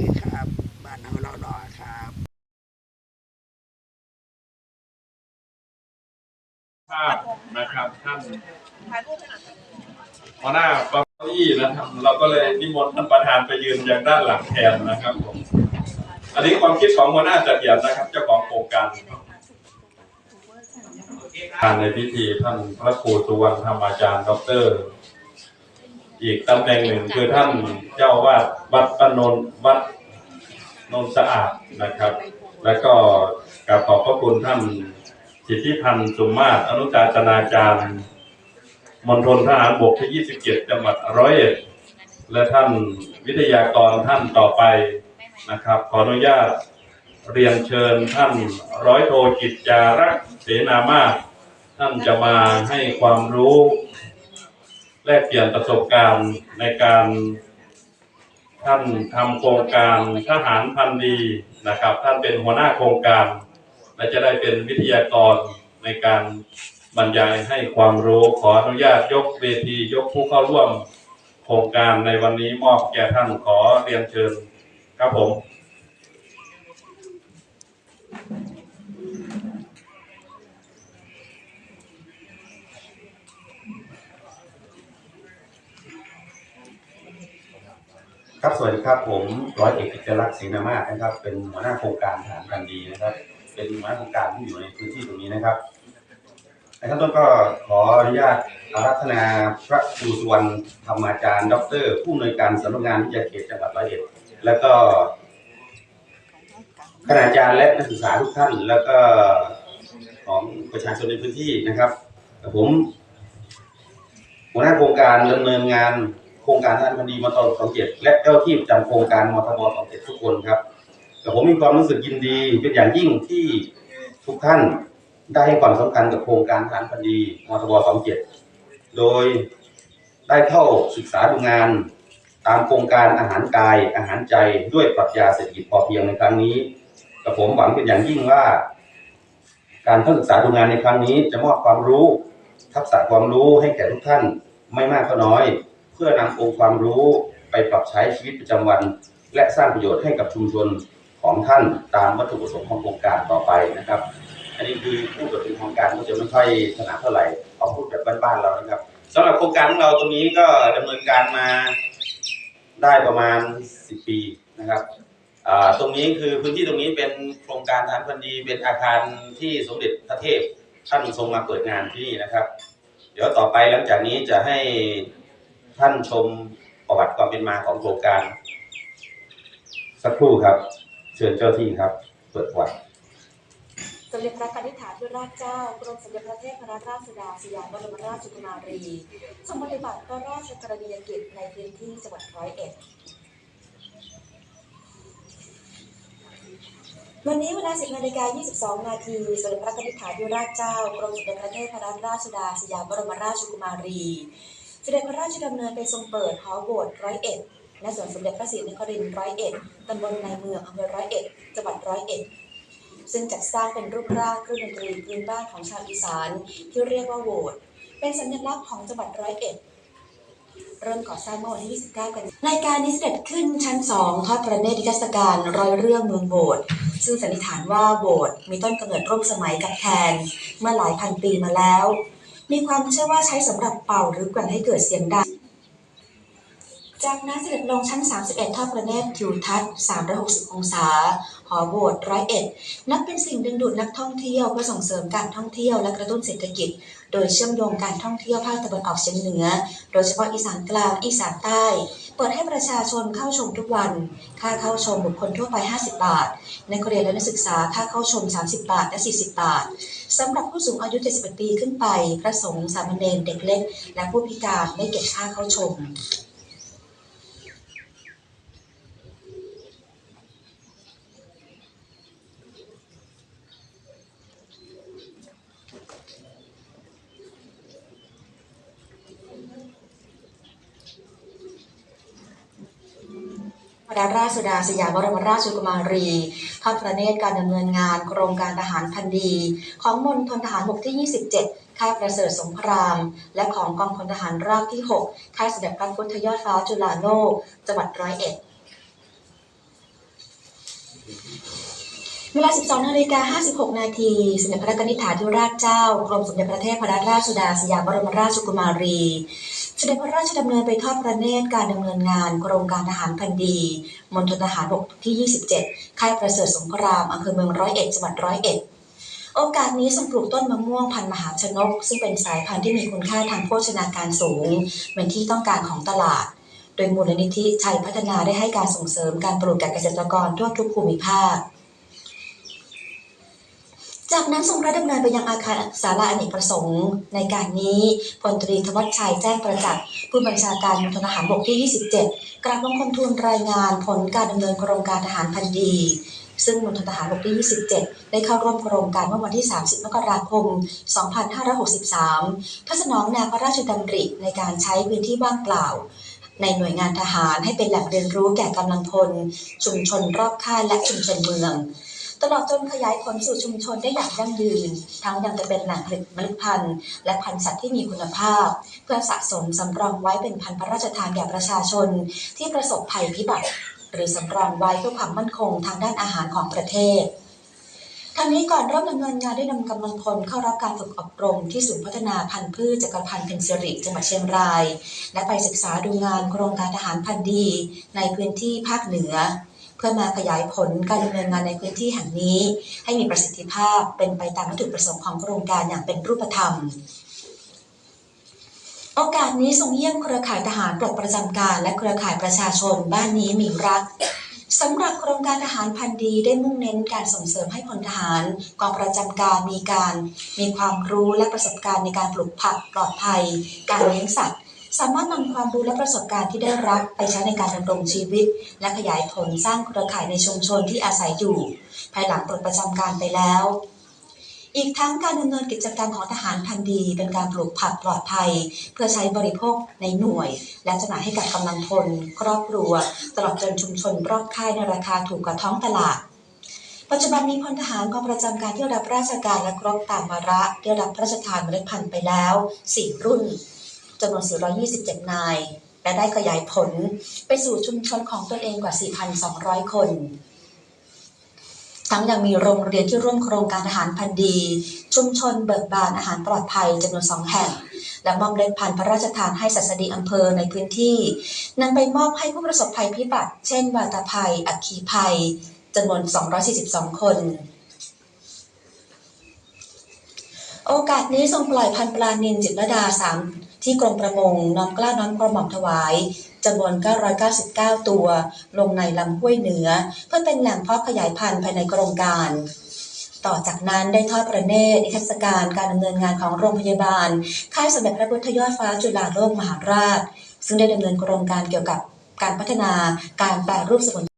ดีครับ บ้านเฮาเราดอครับภาพนะครับท่านหัวหน้าปารี่นะครับ เราก็เลยนิมนต์ท่านประธานไปยืนอย่างด้านหลังแทนนะครับผมอันนี้ความคิดของหัวหน้าจัดเหียนนะครับ เจ้าของโครงการทานในพิธีท่านพระครูสุวรรณธรรมอาจารย์ดอกเตอร อีกตำแหน่งหนึ่งคือท่านเจ้าวาดวัดปนนวัดนนสะอาดนะครับ แล้วก็กราบขอบพระคุณท่านสิทธิพันธ์สุมาตรอนุจารจนาจารย์มณฑลทหารบกที่27 จังหวัดร้อยเอ็ดและท่านวิทยากรท่านต่อไปนะครับ ขออนุญาตเรียนเชิญท่านร้อยโทกิจจารักษ์เสนามาศท่านจะมาให้ความรู้ แลกเปลี่ยนประสบการณ์ในการท่านทำโครงการทหารพันดีนะครับ ท่านเป็นหัวหน้าโครงการ และจะได้เป็นวิทยากรในการบรรยายให้ความรู้ขออนุญาตยกเวทียกผู้เข้าร่วม โครงการในวันนี้มอบแก่ท่านขอเรียนเชิญครับผม ครับสวัสดีครับผมร้อยเอกกิจลักษณ์ศรีนามาศนะครับ เป็นหัวหน้าโครงการทหารพันดีนะครับ เป็นหัวหน้าโครงการที่อยู่ในพื้นที่ตรงนี้นะครับในขั้นต้นก็ขออนุญาตอารัธนาพระครูสุวรรณธรรมาจารย์ ดร ผู้อำนวยการสำนักงานวิทยาเขตจังหวัดร้อยเอ็ดแล้วก็คณาจารย์และนักศึกษาทุกท่าน แล้วก็ของประชาชนในพื้นที่นะครับผมหัวหน้าโครงการดำเนินงาน รงการท่านพันดีมาตสองเจ็ดและเจ้าที่ประจำโครงการมทบสองเจ็ดทุกคนครับแต่ผมมีความรู้สึกยินดีเป็นอย่างยิ่งที่ทุกท่านได้ให้ความสำคัญกับโครงการทารพันดีมทบสองเจ็ดโดยได้เข้าศึกษาดูงาน ตามโครงการอาหารกายอาหารใจด้วยปรัชญาเศรษฐกิจพอเพียงในครั้งนี้กับผมหวังเป็นอย่างยิ่งว่า การเข้าศึกษาดูงานในครั้งนี้ จะมอบความรู้ ทักษะความรู้ให้แก่ทุกท่านไม่มากก็น้อย พื่อนำองค์ความรู้ไปปรับใช้ชีวิตประจำวัน และสร้างประโยชน์ให้กับชุมชนของท่านตามวัตถุประสงค์ของโครงการต่อไปนะครับ อันนี้คือผู้ดำเนินโครงการก็จะไม่ค่อยถนัดเท่าไหร่เอาพูดแบบบ้านๆเรานะครับสำหรับโครงการของเราตรงนี้ก็ดำเนินการมาได้ประมาณ 10 ปีนะครับตรงนี้คือพื้นที่ตรงนี้เป็นโครงการทหารพันดีเป็นอาคารที่สมเด็จพระเทพท่านทรงมาเปิดงานที่นี่นะครับ เดี๋ยวต่อไปหลังจากนี้จะให้ ท่านชมประวัติความเป็นมาของโครงการ สักครู่ครับ เชิญเจ้าที่ครับ เปิดประวัติสมเด็จพระกนิษฐาธิราชเจ้ากรมสมเด็จพระเทพรัตนราชสุดาสยามบรมราชกุมารีทรงปฏิบัติพระราชกรณียกิจในพื้นที่จังหวัดร้อยเอ็ดวันนี้เวลา 10นาฬิกา22 นาทีสมเด็จพระกนิษฐาธิราชเจ้ากรมสมเด็จพระเทพรัตนราชสุดาสยามบรมราชกุมารี เสด็จพระราชดำเนินไปทรงเปิดหอโบสถ์ร้อยเอ็ดณสวนสมเด็จพระศรีนครินทร์ร้อยเอ็ดตำบลในเมืองอำเภอร้อยเอ็ดจังหวัดร้อยเอ็ดซึ่งจัดสร้างเป็นรูปร่างเครื่องดนตรีพื้นบ้านของชาวอีสานที่เรียกว่าโหวดเป็นสัญลักษณ์ของจังหวัดร้อยเอ็ดเริ่มก่อสร้างเมื่อวันที่ 29 กันยายนรายการนี้เสด็จขึ้นชั้น 2 ทอดพระเนตรนิทรรศการรอยเรื่องเมืองโบสถ์ซึ่งสันนิษฐานว่าโบสถ์มีต้นกำเนิดร่วมสมัยกับแคนเมื่อหลายพันปีมาแล้ว มีความเชื่อว่าใช้สำหรับเป่าหรือแกว่งให้เกิดเสียงดัง จากนั้นเสด็จลงชั้น 31ทอดพระเนตรทิวทัศน์ 360 องศา หอโบสถ์ร้อยเอ็ด นับเป็นสิ่งดึงดูดนักท่องเที่ยวเพื่อส่งเสริมการท่องเที่ยวและกระตุ้นเศรษฐกิจ โดยเชื่อมโยงการท่องเที่ยวภาคตะวันออกเฉียงเหนือ โดยเฉพาะอีสานกลาง อีสานใต้ เปิดให้ประชาชนเข้าชมทุกวัน ค่าเข้าชมบุคคลทั่วไป 50 บาท นักเรียนและนักศึกษาค่าเข้าชม 30 บาท และ 40 บาท สำหรับผู้สูงอายุ 71 ปีขึ้นไป พระสงฆ์ สามเณร เด็กเล็ก และผู้พิการไม่เก็บค่าเข้าชม พระราชสุดาสยามบรมราชกุมารีทอดพระเนตรการดำเนินงานโครงการทหารพันดี ของมณฑลทหารบกที่ 27 ค่ายประเสริฐสงคราม และของกองพลทหารราบที่ 6 ค่ายเสด็จพระพุทธยอดฟ้าจุฬาโลกจังหวัดร้อยเอ็ดเวลา 12 นาฬิกา 56 นาทีสมเด็จพระนิธิถาธิราชเจ้า กรมสมเด็จพระเทพรัตนราชสุดาสยามบรมราชกุมารี เสด็จพระราชดำเนินไปทอดพระเนตรการดำเนินงานโครงการทหารพันดีมณฑลทหารบกที่ 27 ค่ายประเสริฐสงครามอำเภอเมืองร้อยเอ็ดจังหวัดร้อยเอ็ดโอกาสนี้ทรงปลูกต้นมะม่วงพันมหาชนก ซึ่งเป็นสายพันธุ์ที่มีคุณค่าทางโภชนาการสูง เป็นที่ต้องการของตลาด โดยมูลนิธิชัยพัฒนาได้ให้การส่งเสริมการปลูกแก่เกษตรกรทั่วทุกภูมิภาค จากนั้นทรงระดำเนินไปยังอาคารศาลาอเนกประสงค์ ในการนี้พลตรีธวัชชัยแจ้งประจักษ์ผู้บัญชาการมณฑลทหารบกที่ 27 กราบบังคมทูลรายงานผลการดำเนินโครงการทหารพันดี ซึ่งมณฑลทหารบกที่ 27 ได้เข้าร่วมโครงการเมื่อวันที่ 30 มกราคม 2563พื่อสนองแนวพระราชดำริในการใช้พื้นที่ว่างเปล่าในหน่วยงานทหารให้เป็นแหล่งเรียนรู้แก่กำลังพล ชุมชนรอบค่ายและชุมชนเมือง ตลอดจนขยายผลสู่ชุมชนได้อย่างยั่งยืน ทั้งยังจะเป็นแหล่งผลิตเมล็ดพันธุ์ และพันธุ์สัตว์ที่มีคุณภาพ เพื่อสะสมสำรองไว้เป็นพันธุ์พระราชทานแก่ประชาชน ที่ประสบภัยพิบัติ หรือสำรองไว้เพื่อความมั่นคงทางด้านอาหารของประเทศทางนี้ก่อนเริ่มดำเนินงานได้นำกำลังพลเข้ารับการฝึกอบรมที่ศูนย์พัฒนาพันธุ์พืชจักรพันธ์เพนซิริจังหวัดเชียงราย และไปศึกษาดูงานโครงการทหารพันธุ์ดี ในพื้นที่ภาคเหนือ เพื่อมาขยายผลการดำเนินงานในพื้นที่แห่งนี้ ให้มีประสิทธิภาพเป็นไปตามวัตถุประสงค์ของโครงการอย่างเป็นรูปธรรมโอกาสนี้ทรงเยี่ยมเครือข่ายทหารปลดประจำการ และเครือข่ายประชาชนบ้านนี้มีรักสำหรับโครงการทหารพันธีได้มุ่งเน้นการส่งเสริมให้พลทหารกองประจำการมีการ มีความรู้และประสบการณ์ในการปลูกผักปลอดภัย การเลี้ยงสัตว์ สามารถนำความรู้และประสบการณ์ที่ได้รับไปใช้ในการดำรงชีวิต และขยายผลสร้างเครือข่ายในชุมชนที่อาศัยอยู่ ภายหลังปลดประจำการไปแล้ว อีกทั้งการดำเนินกิจกรรมของทหารพันธีเป็นการปลูกผักปลอดภัย เพื่อใช้บริโภคในหน่วย และจำหน่ายให้กับกำลังพลครอบครัว ตลอดจนชุมชนรอบค่ายในราคาถูกกว่าท้องตลาดปัจจุบันมีพลทหารกองประจำการที่รับราชการและครบตามวาระได้รับพระราชทานเมล็ดพันธุ์ไปแล้ว 4 รุ่น จำนวน 427 นาย และได้ขยายผลไปสู่ชุมชนของตนเองกว่า 4,200 คน ทั้งยังมีโรงเรียนที่ร่วมโครงการอาหารพันธุ์ดี ชุมชนเบิกบานอาหารปลอดภัยจำนวนสองแห่ง และมอบเล็ดพันธุ์พระราชทานให้สัสดีอำเภอในพื้นที่นำไปมอบให้ผู้ประสบภัยพิบัติ เช่น วาตภัย อัคคีภัยจำนวน 242 คนโอกาสนี้ทรงปล่อยพันปลานินจิตรดาสาม ที่กรมประมงน้อมกล้าน้อมกระหม่อมถวายจำนวน 999 ตัว ลงในลำห้วยเหนือ เพื่อเป็นแหล่งเพาะขยายพันธุ์ภายในโครงการ ต่อจากนั้นได้ทอดประเนตรนิทรรศการการดำเนินงานของโรงพยาบาล ค่ายสมเด็จพระพุทธยอดฟ้าจุฬาโลกมหาราช ซึ่งได้ดำเนินโครงการเกี่ยวกับการพัฒนาการแปรรูปสมุน